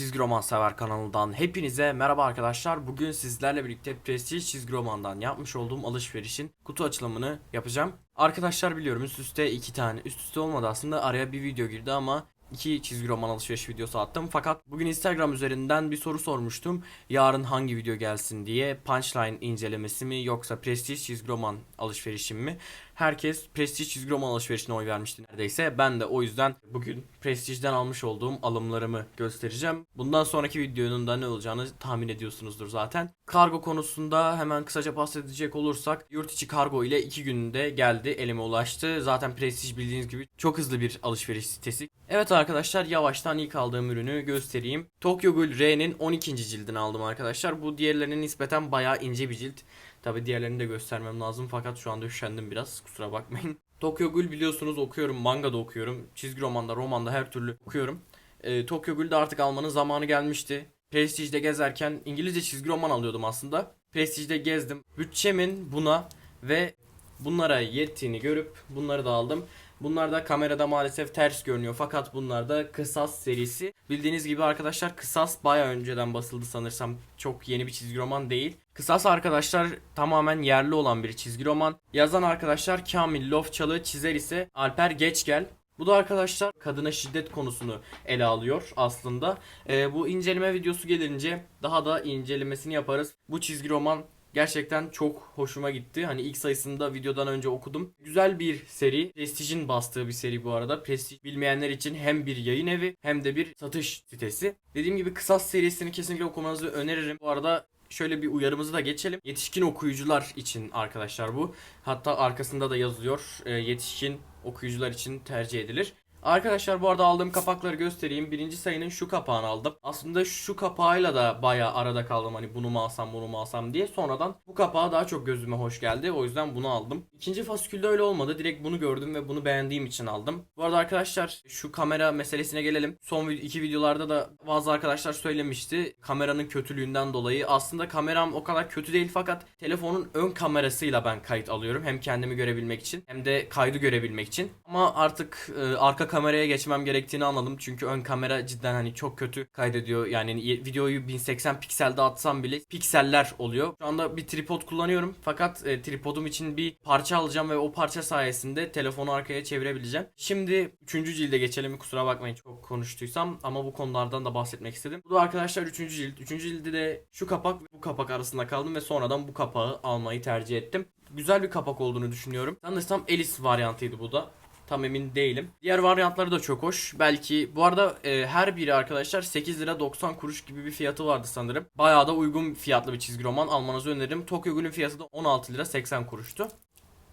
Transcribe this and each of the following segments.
Çizgi Roman Sever kanalından hepinize merhaba arkadaşlar. Bugün sizlerle birlikte Prestige Çizgi Roman'dan yapmış olduğum alışverişin kutu açılımını yapacağım. Arkadaşlar biliyorum üst üste iki tane üst üste olmadı aslında araya bir video girdi ama iki çizgi roman alışveriş videosu attım. Fakat bugün Instagram üzerinden bir soru sormuştum. Yarın hangi video gelsin diye Punchline incelemesi mi yoksa Prestige çizgi roman alışverişim mi? Herkes Prestige çizgi roman alışverişine oy vermişti neredeyse. Ben de o yüzden bugün Prestige'den almış olduğum alımlarımı göstereceğim. Bundan sonraki videonun da ne olacağını tahmin ediyorsunuzdur zaten. Kargo konusunda hemen kısaca bahsedecek olursak yurt içi kargo ile 2 günde geldi elime ulaştı. Zaten Prestige bildiğiniz gibi çok hızlı bir alışveriş sitesi. Evet arkadaşlar yavaştan ilk aldığım ürünü göstereyim. Tokyo Ghoul R'nin 12. cildini aldım arkadaşlar. Bu diğerlerine nispeten bayağı ince bir cilt. Tabi diğerlerini de göstermem lazım fakat şu anda üşendim biraz kusura bakmayın. Tokyo Ghoul biliyorsunuz okuyorum, manga da okuyorum, çizgi romanda, romanda her türlü okuyorum. Ee, Tokyo Ghoul'da artık almanın zamanı gelmişti. Prestige'de gezerken İngilizce çizgi roman alıyordum aslında. Prestige'de gezdim. Bütçemin buna ve bunlara yettiğini görüp bunları da aldım. Bunlar da kamerada maalesef ters görünüyor fakat bunlar da Kısas serisi. Bildiğiniz gibi arkadaşlar Kısas baya önceden basıldı sanırsam. Çok yeni bir çizgi roman değil. Kısas arkadaşlar tamamen yerli olan bir çizgi roman. Yazan arkadaşlar Kamil Lofçalı, çizer ise Alper Geçgel. Bu da arkadaşlar kadına şiddet konusunu ele alıyor aslında. Ee, bu inceleme videosu gelince daha da incelemesini yaparız. Bu çizgi roman Gerçekten çok hoşuma gitti. Hani ilk sayısında videodan önce okudum. Güzel bir seri. Prestige'in bastığı bir seri bu arada. Prestige bilmeyenler için hem bir yayın evi hem de bir satış sitesi. Dediğim gibi Kısas serisini kesinlikle okumanızı öneririm. Bu arada şöyle bir uyarımızı da geçelim. Yetişkin okuyucular için arkadaşlar bu. Hatta arkasında da yazıyor. E, yetişkin okuyucular için tercih edilir. Arkadaşlar bu arada aldığım kapakları göstereyim. Birinci sayının şu kapağını aldım. Aslında şu kapağıyla da bayağı arada kaldım. Hani bunu mu alsam bunu mu alsam diye. Sonradan bu kapağı daha çok gözüme hoş geldi. O yüzden bunu aldım. İkinci fasikülde öyle olmadı. Direkt bunu gördüm ve bunu beğendiğim için aldım. Bu arada arkadaşlar şu kamera meselesine gelelim. Son iki videolarda da bazı arkadaşlar söylemişti. Kameranın kötülüğünden dolayı. Aslında kameram o kadar kötü değil fakat telefonun ön kamerasıyla ben kayıt alıyorum. Hem kendimi görebilmek için hem de kaydı görebilmek için. Ama artık e, arka kameraya geçmem gerektiğini anladım. Çünkü ön kamera cidden hani çok kötü kaydediyor. Yani videoyu 1080 pikselde atsam bile pikseller oluyor. Şu anda bir tripod kullanıyorum. Fakat e, tripodum için bir parça alacağım ve o parça sayesinde telefonu arkaya çevirebileceğim. Şimdi 3. cilde geçelim. Kusura bakmayın çok konuştuysam ama bu konulardan da bahsetmek istedim. Bu da arkadaşlar 3. cilt. 3. cilde de şu kapak ve bu kapak arasında kaldım ve sonradan bu kapağı almayı tercih ettim. Güzel bir kapak olduğunu düşünüyorum. Sanırsam Alice varyantıydı bu da. Tam emin değilim. Diğer varyantları da çok hoş. Belki bu arada e, her biri arkadaşlar 8 lira 90 kuruş gibi bir fiyatı vardı sanırım. Bayağı da uygun fiyatlı bir çizgi roman almanızı öneririm. Tokyo Ghoul'ün fiyatı da 16 lira 80 kuruştu.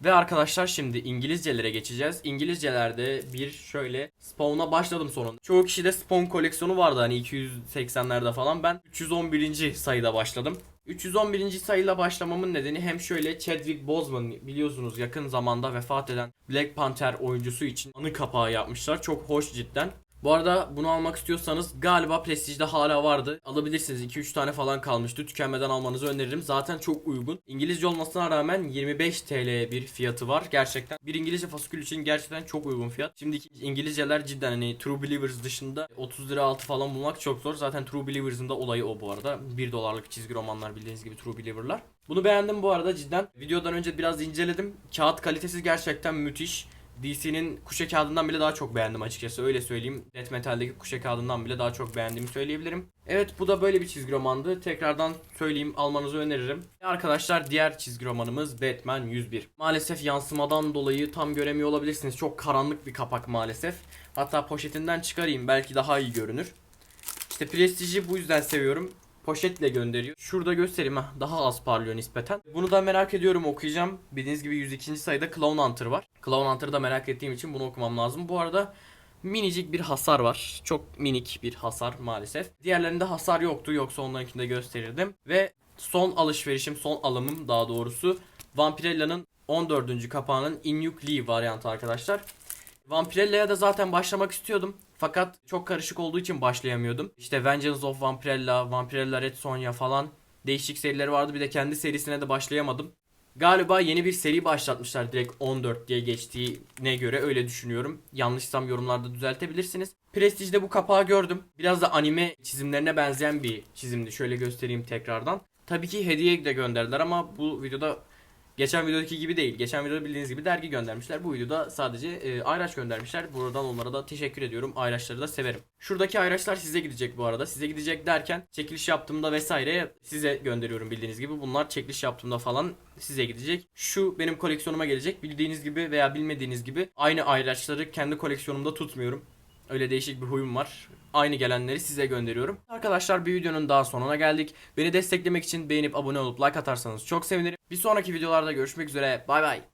Ve arkadaşlar şimdi İngilizcelere geçeceğiz. İngilizcelerde bir şöyle Spawn'a başladım sonunda. Çoğu kişide Spawn koleksiyonu vardı hani 280'lerde falan. Ben 311. sayıda başladım. 311. sayıyla başlamamın nedeni hem şöyle Chadwick Boseman biliyorsunuz yakın zamanda vefat eden Black Panther oyuncusu için anı kapağı yapmışlar. Çok hoş cidden. Bu arada bunu almak istiyorsanız galiba Prestige'de hala vardı. Alabilirsiniz 2-3 tane falan kalmıştı. Tükenmeden almanızı öneririm. Zaten çok uygun. İngilizce olmasına rağmen 25 TL bir fiyatı var. Gerçekten bir İngilizce fasikül için gerçekten çok uygun fiyat. Şimdiki İngilizceler cidden hani True Believers dışında 30 lira altı falan bulmak çok zor. Zaten True Believers'ın da olayı o bu arada. 1 dolarlık çizgi romanlar bildiğiniz gibi True Believer'lar. Bunu beğendim bu arada cidden. Videodan önce biraz inceledim. Kağıt kalitesi gerçekten müthiş. DC'nin kuşa kağıdından bile daha çok beğendim açıkçası öyle söyleyeyim. Death Metal'deki kuşa kağıdından bile daha çok beğendiğimi söyleyebilirim. Evet bu da böyle bir çizgi romandı. Tekrardan söyleyeyim almanızı öneririm. Arkadaşlar diğer çizgi romanımız Batman 101. Maalesef yansımadan dolayı tam göremiyor olabilirsiniz. Çok karanlık bir kapak maalesef. Hatta poşetinden çıkarayım belki daha iyi görünür. İşte Prestige'i bu yüzden seviyorum poşetle gönderiyor. Şurada göstereyim ha daha az parlıyor nispeten. Bunu da merak ediyorum okuyacağım. Bildiğiniz gibi 102. sayıda Clown Hunter var. Clown Hunter'ı da merak ettiğim için bunu okumam lazım. Bu arada minicik bir hasar var. Çok minik bir hasar maalesef. Diğerlerinde hasar yoktu yoksa onlarınkini de gösterirdim. Ve son alışverişim, son alımım daha doğrusu Vampirella'nın 14. kapağının Inuk Lee varyantı arkadaşlar. Vampirella'ya da zaten başlamak istiyordum. Fakat çok karışık olduğu için başlayamıyordum. İşte Vengeance of Vampirella, Vampirella Red Sonja falan değişik serileri vardı. Bir de kendi serisine de başlayamadım. Galiba yeni bir seri başlatmışlar direkt 14 diye geçtiğine göre öyle düşünüyorum. Yanlışsam yorumlarda düzeltebilirsiniz. Prestige'de bu kapağı gördüm. Biraz da anime çizimlerine benzeyen bir çizimdi. Şöyle göstereyim tekrardan. Tabii ki hediye de gönderdiler ama bu videoda geçen videodaki gibi değil. Geçen videoda bildiğiniz gibi dergi göndermişler. Bu videoda sadece e, ayraç göndermişler. Buradan onlara da teşekkür ediyorum. Ayraçları da severim. Şuradaki ayraçlar size gidecek bu arada. Size gidecek derken çekiliş yaptığımda vesaire size gönderiyorum bildiğiniz gibi. Bunlar çekiliş yaptığımda falan size gidecek. Şu benim koleksiyonuma gelecek. Bildiğiniz gibi veya bilmediğiniz gibi aynı ayraçları kendi koleksiyonumda tutmuyorum. Öyle değişik bir huyum var. Aynı gelenleri size gönderiyorum. Arkadaşlar bir videonun daha sonuna geldik. Beni desteklemek için beğenip abone olup like atarsanız çok sevinirim. Bir sonraki videolarda görüşmek üzere. Bay bay.